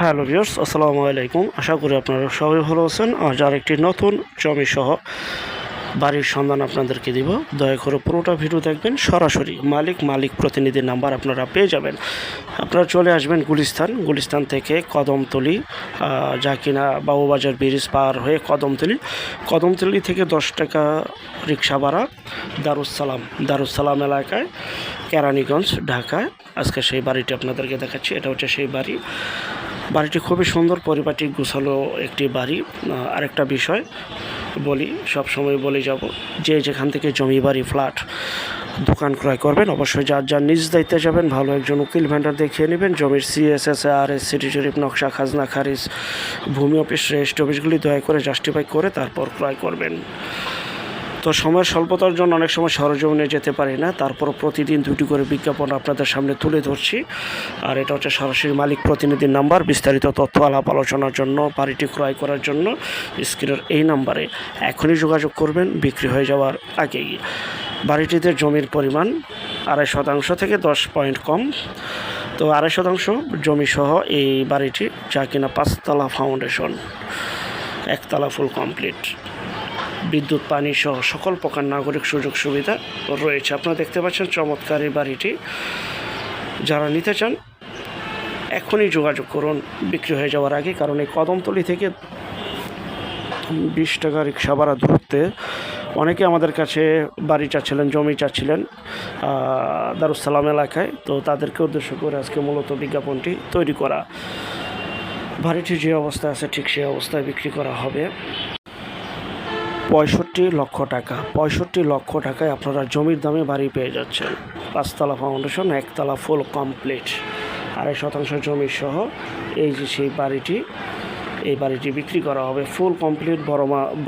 Hello viewers, আসসালামু আলাইকুম। আশা করি আপনারা সবাই ভালো আছেন। আজ আর একটি নতুন জমি সহ বাড়ির সন্ধান আপনাদেরকে দিব। দয়া করে পুরোটা ভিডিও দেখবেন। সরাসরি মালিক মালিক প্রতিনিধির নাম্বার আপনারা পেয়ে যাবেন। আপনারা চলে আসবেন গুলিস্তান। গুলিস্তান থেকে কদমতলি যা কিনা বাবুবাজার ব্রিজ পার হয়ে কদমতলি। কদমতলি থেকে দশ টাকা রিক্সা ভাড়া দারুসালাম দারুসালাম এলাকায়, কেরানীগঞ্জ, ঢাকায়। আজকে সেই বাড়িটি আপনাদেরকে দেখাচ্ছি। এটা হচ্ছে সেই বাড়ি। বাড়িটি খুবই সুন্দর, পরিপাটি, গুছালো একটি বাড়ি। আরেকটা বিষয় বলি, সব সময় বলে যাব, যে যেখান থেকে জমি বাড়ি, ফ্ল্যাট, দোকান ক্রয় করবেন, অবশ্যই যার যার নিজ দায়িত্বে যাবেন, ভালো একজন উকিল ভেন্ডার দেখিয়ে নেবেন, জমির সিএসএস আর এস সিটি জরিপ নকশা, খাজনা, খারিজ, ভূমি অফিস রেস্ট অফিসগুলি দয়া করে জাস্টিফাই করে তারপর ক্রয় করবেন। তো সময়ের স্বল্পতার জন্য অনেক সময় সরজমিনে যেতে পারি না। তারপর প্রতিদিন দুটি করে বিজ্ঞাপন আপনাদের সামনে তুলে ধরছি। আর এটা হচ্ছে সরাসরি মালিক প্রতিনিধির নাম্বার। বিস্তারিত তথ্য, আলাপ আলোচনার জন্য, বাড়িটি ক্রয় করার জন্য স্ক্রিনের এই নাম্বারে এখনই যোগাযোগ করবেন। বিক্রি হয়ে যাওয়ার আগেই। বাড়িটিতে জমির পরিমাণ আড়াই শতাংশ থেকে দশ পয়েন্ট কম। তো আড়াই শতাংশ জমি সহ এই বাড়িটি যা কিনা পাঁচতলা ফাউন্ডেশন। একতলা ফুল কমপ্লিট। বিদ্যুৎ, পানি সহ সকল প্রকার নাগরিক সুযোগ সুবিধা রয়েছে। আপনারা দেখতে পাচ্ছেন চমৎকার এই বাড়িটি। যারা নিতে চান, এখনই যোগাযোগ করুন। বিক্রি হয়ে যাওয়ার আগে, কারণ এই কদমতলি থেকে বিশ টাকা রিক্সা ভাড়া দূরত্বে অনেকে আমাদের কাছে বাড়ি চাচ্ছিলেন, জমি চাচ্ছিলেন দারুসালাম এলাকায়। তো তাদেরকে উদ্দেশ্য করে আজকে মূলত বিজ্ঞাপনটি তৈরি করা। বাড়িটি যে অবস্থায় আছে, ঠিক সেই অবস্থায় বিক্রি করা হবে। পঁয়ষট্টি লক্ষ টাকা। পঁয়ষট্টি লক্ষ টাকায় আপনারা জমির দামে বাড়ি পেয়ে যাচ্ছেন। পাঁচতলা ফাউন্ডেশন একতলা ফুল কমপ্লিট আড়াই শতাংশ জমি সহ এই যে সেই বাড়িটি এই বাড়িটি বিক্রি করা হবে। ফুল কমপ্লিট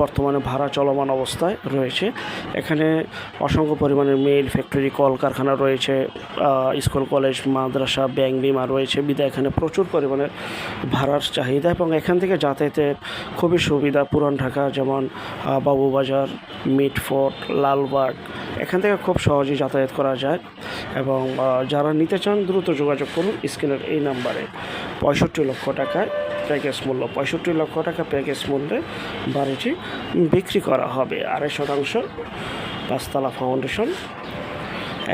বর্তমানে ভাড়া চলমান অবস্থায় রয়েছে। এখানে অসংখ্য পরিমাণের মেল, ফ্যাক্টরি, কলকারখানা রয়েছে স্কুল, কলেজ, মাদ্রাসা, ব্যাংক বিমা রয়েছে। বিদায়, এখানে প্রচুর পরিমাণে ভাড়ার চাহিদা এবং এখান থেকে যাতায়াতের খুবই সুবিধা। পুরান ঢাকা যেমন বাবুবাজার, মিটফোর্ট, লালবাগ, এখান থেকে খুব সহজেই যাতায়াত করা যায় এবং যারা নিতে চান দ্রুত যোগাযোগ করুন স্ক্রিনের এই নাম্বারে। পঁয়ষট্টি লক্ষ টাকায় প্যাকেজ মূল্য পঁয়ষট্টি লক্ষ টাকা প্যাকেজ মূল্যে বাড়িটি বিক্রি করা হবে। আড়াই শতাংশ পাঁচতলা ফাউন্ডেশন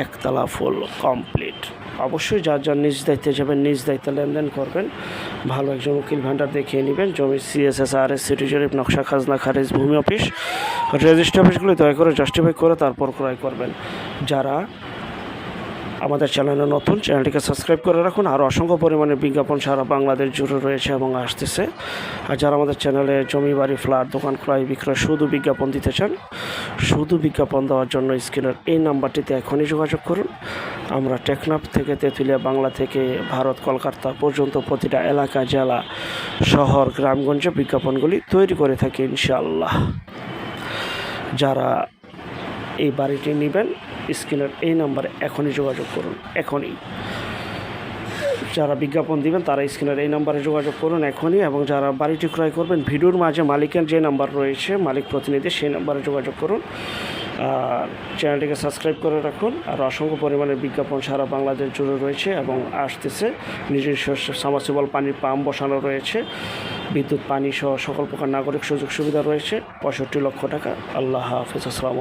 একতলা ফুল কমপ্লিট অবশ্যই যার যার নিজ দায়িত্বে যাবেন, নিজ দায়িত্বে লেনদেন করবেন। ভালো একজন উকিল ভান্ডার দেখিয়ে নেবেন। জমির সিএসএস আর এস সিটি জরিপ নকশা খাজনা, খারিজ, ভূমি অফিস রেজিস্ট্রি অফিসগুলি দয়া করে জাস্টিফাই করে তারপর ক্রয় করবেন। যারা আমাদের চ্যানেলে নতুন, চ্যানেলটিকে সাবস্ক্রাইব করে রাখুন। আর অসংখ্য পরিমাণে বিজ্ঞাপন সারা বাংলাদেশ জুড়ে রয়েছে এবং আসতেছে। আর যারা আমাদের চ্যানেলে জমি, বাড়ি, ফ্ল্যাট, দোকান, ক্রয়, বিক্রয় শুধু বিজ্ঞাপন দিতে চান, শুধু বিজ্ঞাপন দেওয়ার জন্য স্ক্রিনের এই নাম্বারটিতে এখনই যোগাযোগ করুন। আমরা টেকনাফ থেকে তেঁতুলিয়া, বাংলা থেকে ভারত, কলকাতা পর্যন্ত প্রতিটা এলাকা, জেলা, শহর, গ্রামগঞ্জে বিজ্ঞাপনগুলি তৈরি করে থাকি ইনশাআল্লাহ। যারা এই বাড়িটি নেবেন। স্ক্রিনের এই নাম্বারে এখনই যোগাযোগ করুন, এখনই। যারা বিজ্ঞাপন দিবেন, তারা স্ক্রিনের এই নাম্বারে যোগাযোগ করুন এখনই এবং যারা বাড়িটি ক্রয় করবেন, ভিডিওর মাঝে মালিকের যে নাম্বার রয়েছে, মালিক প্রতিনিধি সেই নাম্বারে যোগাযোগ করুন। আর চ্যানেলটিকে সাবস্ক্রাইব করে রাখুন। আর অসংখ্য পরিমাণের বিজ্ঞাপন সারা বাংলাদেশ জুড়ে রয়েছে এবং আসতেছে। নিজস্ব সামাসিবল পানির পাম্প বসানো রয়েছে। বিদ্যুৎ পানি সহ সকল প্রকার নাগরিক সুযোগ সুবিধা রয়েছে। পঁয়ষট্টি লক্ষ টাকা। আল্লাহ হাফিজ। আসসালামু